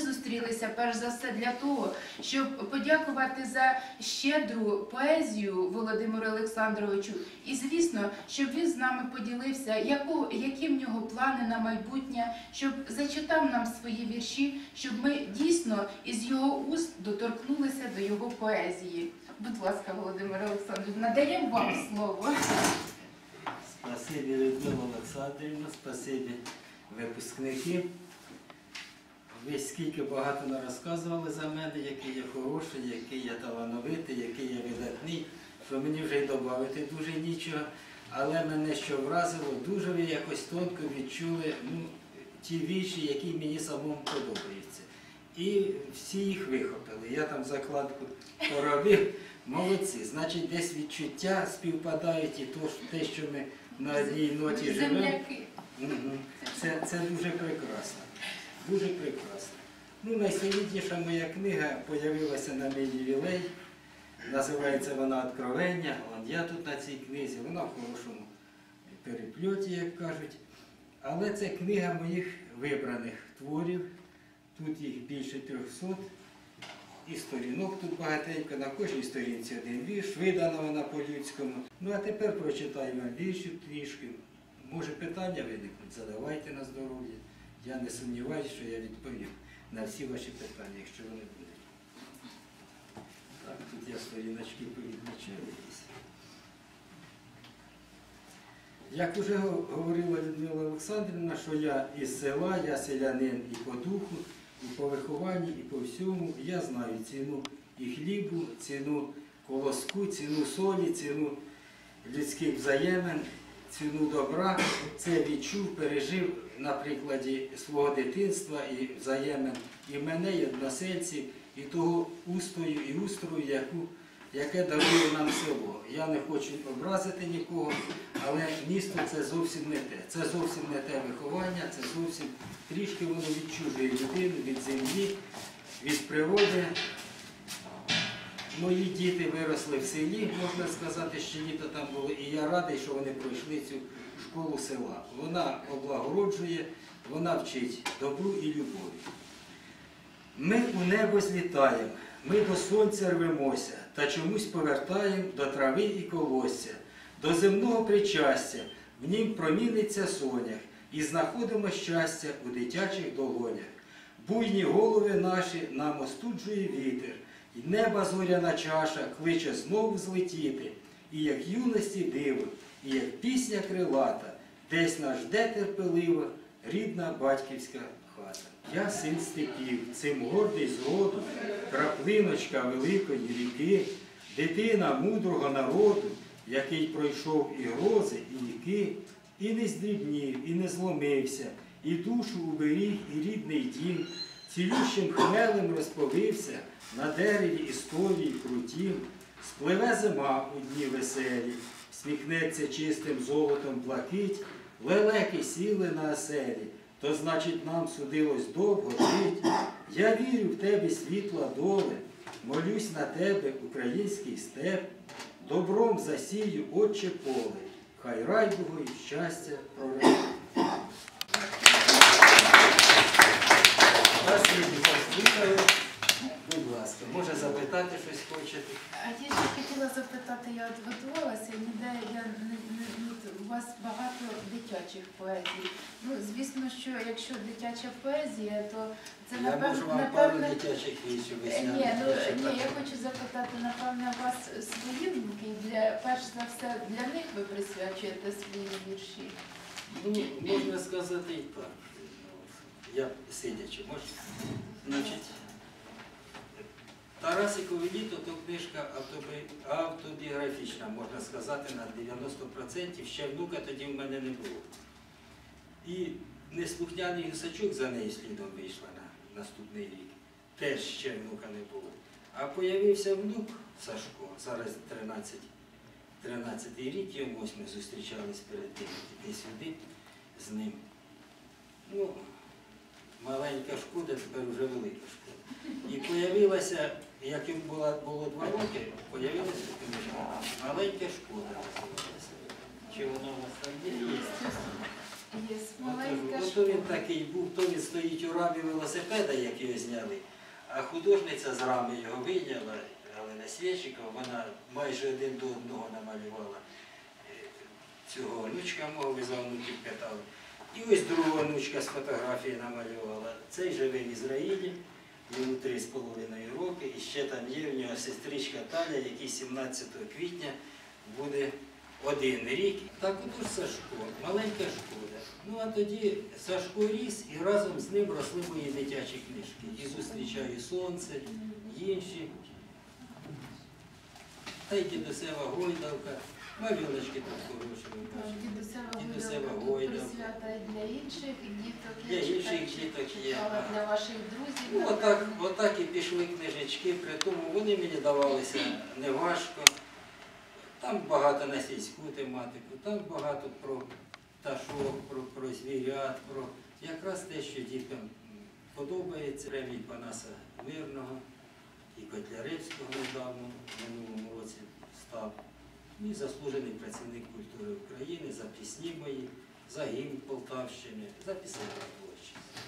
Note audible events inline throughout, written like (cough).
Зустрілися перш за все для того, щоб подякувати за щедру поезію Володимиру Олександровичу. І звісно, щоб він з нами поділився, яку, які в нього плани на майбутнє, щоб зачитав нам свої вірші, щоб ми дійсно із його уст доторкнулися до його поезії. Будь ласка, Володимир Олександрович, надаємо вам слово. Спасибі Людмила Олександрівна, спасибі випускники. Ви скільки багато не розказували за мене, який я хороший, який я талановитий, який я видатний, що мені вже й додати дуже нічого. Але мене що вразило, дуже ви якось тонко відчули ну, ті вірші, які мені самому подобаються. І всі їх вихопили. Я там закладку поробив. Молодці. Значить, десь відчуття співпадають і то, те, що ми на одній ноті живемо. Це, це дуже прекрасно. Дуже прекрасно. Ну, найсолідніша моя книга з'явилася на мій ювілей. Називається вона Откровення. От я тут на цій книзі, вона в хорошому перепльоті, як кажуть. Але це книга моїх вибраних творів. Тут їх більше 300. І сторінок тут багатенько, на кожній сторінці один вірш, видана вона по-людському. Ну а тепер прочитаю вам віршів трішки. Може питання виникнуть, задавайте на здоров'я. Я не сумніваюся, що я відповім на всі ваші питання, якщо вони будуть. Так, тут я сторіночки повідмічаю якісь. Як вже говорила Людмила Олександрівна, що я із села, я селянин і по духу, і по вихованні, і по всьому. Я знаю ціну і хлібу, ціну колоску, ціну солі, ціну людських взаємин, ціну добра. Це відчув, пережив на прикладі свого дитинства і взаємин і мене, і односельців, і того устою і устрою, яку, яке дарує нам село. Я не хочу образити нікого, але місто це зовсім не те. Це зовсім не те виховання, це зовсім трішки воно відчужує людину від землі, від природи. Мої діти виросли в селі, можна сказати, що літо там було, і я радий, що вони пройшли цю школу села. Вона облагороджує, вона вчить добру і любові. Ми у небо злітаємо, ми до сонця рвемося та чомусь повертаємо до трави і колосся, до земного причастя, в нім проміниться сонях, і знаходимо щастя у дитячих долонях. Буйні голови наші нам остуджує вітер, і неба зоряна чаша кличе знову злетіти, і як юності диво, як пісня крилата, десь нас жде терпеливо рідна батьківська хата. Я син степів, цим гордий зроду, краплиночка великої ріки, дитина мудрого народу, який пройшов і грози, і віки, і не здрібнів, і не зломився, і душу уберіг, і рідний дім, цілющим хмелем розповився на дереві історії крутім, спливе зима у дні веселі, сміхнеться чистим золотом блакить, лелеки сіли на оселі, то значить нам судилось довго жить. Я вірю в тебе світла доле, молюсь на тебе, український степ, добром засію, отче поле, хай рай Богу і щастя прорве. Спасибі, послухали. Будь ласка, може запитати щось хочете? А я ще хотіла запитати, я от готувалася, ніде я не, не, ну, у вас багато дитячих поезій. Ну, звісно, що якщо дитяча поезія, то це Я напевно, можу вам пару напевно дитячих Е, Ні, ну ні, я хочу запитати, напевне, у вас свої і для перш за все для них ви присвячуєте свої вірші. Ну, можна сказати і так. Я сидячи, можна? Значить, Тарасикове літо то книжка автобіографічна, можна сказати, на 90%. Ще внука тоді в мене не було. І неслухняний гусачок за нею слідом вийшла на наступний рік. Теж ще внука не було. А появився внук Сашко, зараз 13 13 рік йому ось ми зустрічались перед тим, як іти сюди з ним. Ну, маленька шкода, тепер вже велика шкода. І появилася, як йому було, було два роки, появилася книжка. Маленька шкода називалася. Чи вона у вас там є? Є. Маленька школа. він такий був, то він стоїть у рамі велосипеда, як його зняли, а художниця з рами його вийняла, Галина Свєчикова, вона майже один до одного намалювала е, цього онучка мого, ви за онуків питали. І ось другого онучка з фотографії намалювала. Цей живе в Ізраїлі, йому три з половиною роки, і ще там є в нього сестричка Таля, який 17 квітня буде один рік. Так отож Сашко, маленька шкода. Ну а тоді Сашко ріс і разом з ним росли мої дитячі книжки. І зустрічаю сонце, інші. Та й дідусева гойдалка, малюночки там хороші. Дідусева гойдалка для інших діток. Для інших діток є, для ваших друзів. Ну, отак, отак і пішли книжечки, при тому вони мені давалися неважко. Там багато на сільську тематику, там багато про пташок, про, про звірят, про якраз те, що діткам подобається. Премій Панаса Мирного і Котляревського недавно в минулому році став. І заслужений працівник культури України за пісні мої, за гімн Полтавщини, за пісенну творчість.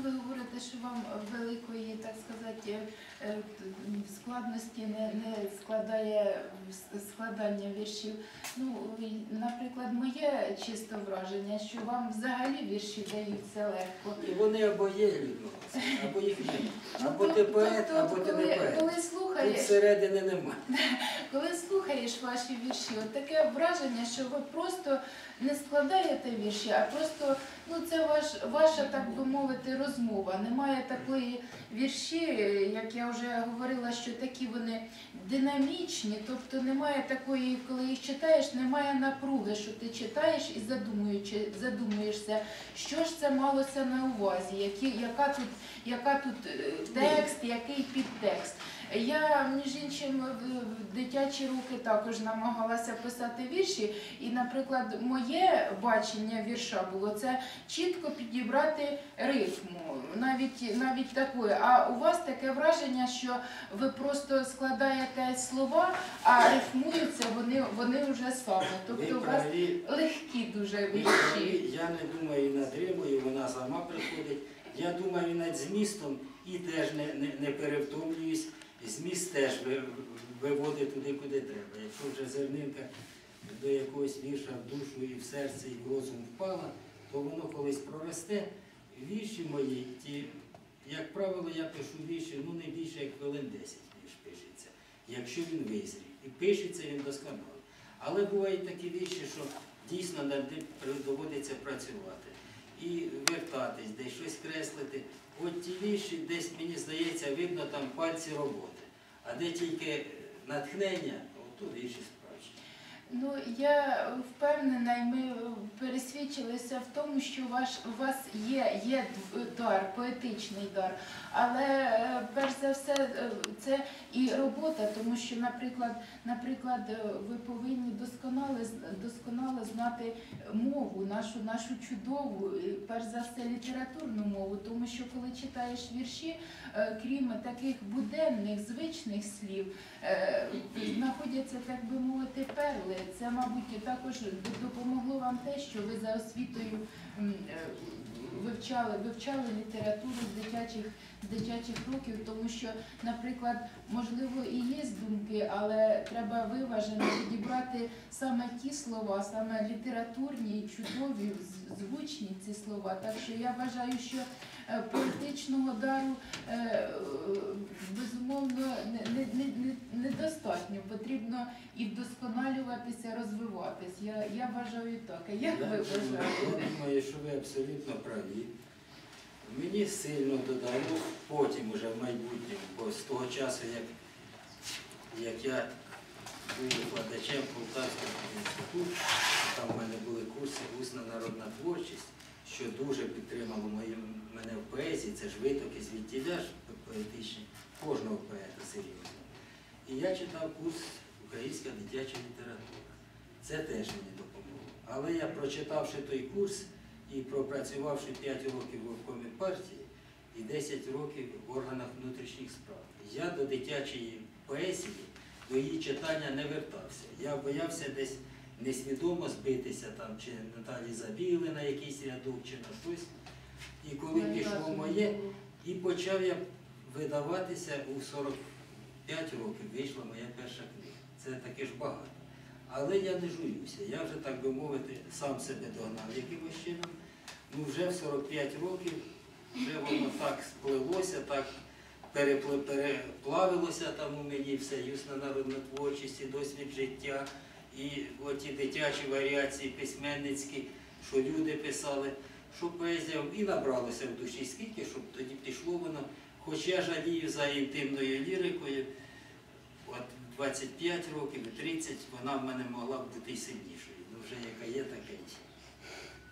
Ви говорите, що вам великої, так сказати, е, складності не, не складає складання віршів. Ну, наприклад, моє чисте враження, що вам взагалі вірші даються легко. І вони або є Людмила, або їх немає. Ну, Або ти поет, тобто, або ти не поет. коли Тут слухаєш, середини немає. (laughs) коли слухаєш ваші вірші, от таке враження, що ви просто не складаєте вірші, а просто ну це ваш ваша, так би мовити, розмова. Немає такої вірші, як я вже говорила, що такі вони динамічні, тобто немає такої, коли їх читаєш, немає напруги, що ти читаєш і задумуєшся, що ж це малося на увазі, яка тут, яка тут е, текст, який підтекст. Я, між іншим, в дитячі роки також намагалася писати вірші, і, наприклад, моє бачення вірша було це чітко підібрати рифму, навіть навіть такої. А у вас таке враження, що ви просто складаєте слова, а рифмуються вони, вони вже саме. Тобто у вас легкі дуже вірші. Я не думаю над римою, вона сама приходить. Я думаю над змістом і теж не, не, не перевтомлююсь. Зміст теж виводить туди, куди треба. Якщо вже зернинка до якогось вірша в душу і в серце, і в розум впала, то воно колись проросте. Вірші мої, ті, як правило, я пишу вірші, ну не більше як хвилин 10 вірш пишеться, якщо він визрів. І пишеться він досконало. Але бувають такі вірші, що дійсно над ним доводиться працювати. І вертатись, десь щось креслити. От ті вірші, десь мені здається, видно там пальці роботи. А де тільки натхнення, от інші справжні. Ну я впевнена, і ми пересвідчилися в тому, що ваш у вас є, є дар, поетичний дар. Але е, перш за все е, це і робота, тому що, наприклад, наприклад, е, ви повинні досконало досконало знати мову, нашу нашу чудову, перш за все, літературну мову, тому що коли читаєш вірші, е, крім таких буденних звичних слів, е, знаходяться, так би мовити, перли. Це, мабуть, також допомогло вам те, що ви за освітою е, вивчали, вивчали літературу з дитячих, дитячих років, тому що, наприклад, можливо, і є думки, але треба виважено підібрати саме ті слова, саме літературні, чудові, звучні ці слова. Так що я вважаю, що е, поетичного дару е, е, безумовно недостатньо. Потрібно і вдосконалюватися, розвиватись. Я, я вважаю так. А як Я ви вважаєте? Я думаю, що ви абсолютно праві. Мені сильно додало потім, уже в майбутньому, бо з того часу, як, як я був викладачем Полтавського інституту, там в мене були курси Усна народна творчість, що дуже підтримало мої, мене в поезії, це ж витоки звідтіля поетичні, кожного поета серйозно. І я читав курс Українська дитяча література. Це теж мені допомогло. Але я, прочитавши той курс і пропрацювавши 5 років в обкомі партії і 10 років в органах внутрішніх справ, я до дитячої поезії, до її читання не вертався. Я боявся десь несвідомо збитися там, чи Наталі забігли на якийсь рядок, чи на щось. І коли пішло моє, і почав я видаватися у 45 років, вийшла моя перша книга. Це таке ж багато. Але я не жуюся. Я вже, так би мовити, сам себе догнав якимось чином. Ну, вже в 45 років вже воно так сплилося, так переплавилося там у мені все, юсна народна творчість, і досвід життя, і оті дитячі варіації письменницькі, що люди писали, що поезія і набралося в душі скільки, щоб тоді пішло воно. Хоч я жалію за інтимною лірикою, от 25 років, і 30, вона в мене могла б бути й сильнішою. Ну вже яка є, така є.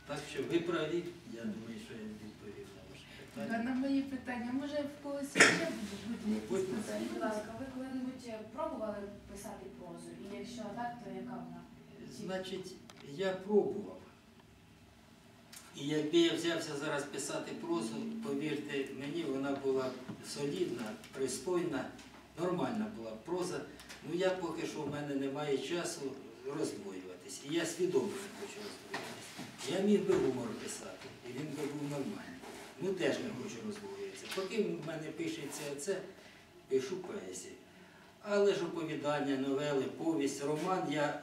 Так що ви праві, я думаю, що я відповів на ваше питання. на мої питання, може в когось ще будуть якісь Потім. питання? Будь ласка, ви коли-небудь пробували писати прозу? І якщо так, то яка вона? Значить, я пробував. І якби я взявся зараз писати прозу, повірте мені, вона була солідна, пристойна, нормальна була проза. Ну я поки що в мене немає часу роздвоюватись. І я свідомо не хочу роздвоюватись. Я міг би гумор писати, і він би був нормальний. Ну теж не хочу роздвоюватися. Поки в мене пишеться це, пишу поезію. Але ж оповідання, новели, повість, роман я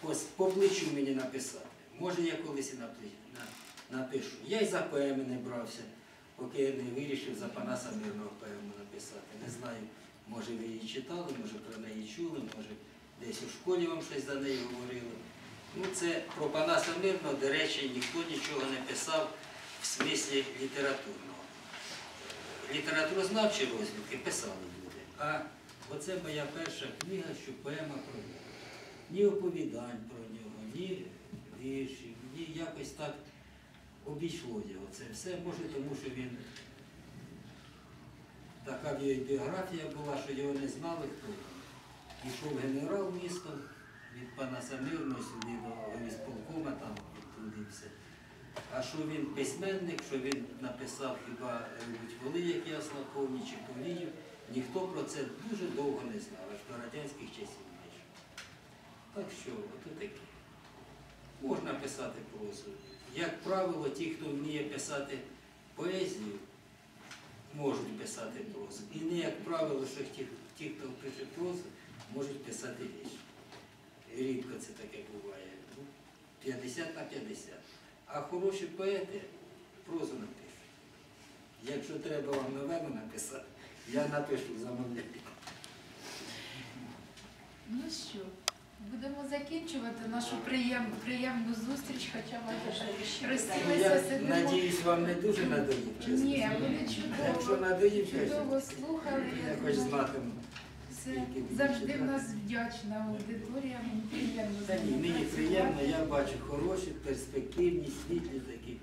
по, по плечу мені написати. Може, я колись і на- напишу. Я й за поеми не брався, поки я не вирішив за Панаса Мирного поему написати. Не знаю, може ви її читали, може про неї чули, може десь у школі вам щось за неї говорили. Ну, це про Панаса Мирного, до речі, ніхто нічого не писав в смислі літературного. Літературознавчі розвідки писали люди. А оце моя перша книга, що поема про нього. Ні оповідань про нього, ні віршів, ні якось так обійшло його це все. Може, тому що він така біографія була, що його не знали хто. він. Ішов генерал містом від пана Самирного сюди до міськполкома, там туди все. А що він письменник, що він написав хіба «Ревуть воли, як ясно повні чи повію, ніхто про це дуже довго не знав, аж до радянських часів майже. Так що, от таке. Можна писати прозу. Як правило, ті, хто вміє писати поезію, можуть писати прозу. І не як правило, що ті, ті хто пише прозу, можуть писати вірші. Рідко це таке буває. Ну, 50 на 50. А хороші поети прозу напишуть. Якщо треба вам новину написати, я напишу замовляю. Ну що, будемо закінчувати нашу приєм, приємну зустріч, хоча ми вже розсілися, Я сидимо. надіюсь, вам не дуже надоїв, чесно. Ні, вони Якщо чудово, надоїв, чудово слухали. я я хоч знатиму. Все, завжди в нас вдячна аудиторія, мені приємно. Та ні, мені приємно, я бачу хороші, перспективні, світлі такі.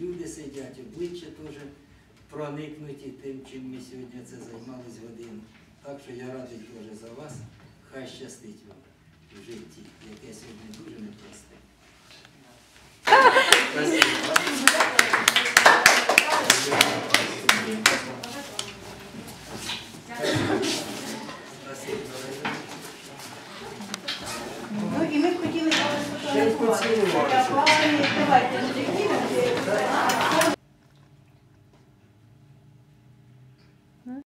Люди сидять, обличчя теж проникнуті тим, чим ми сьогодні це займались годину. Так що я радий теж за вас. Хай щастить вам в житті, яке сьогодні дуже непросте. Спасибо.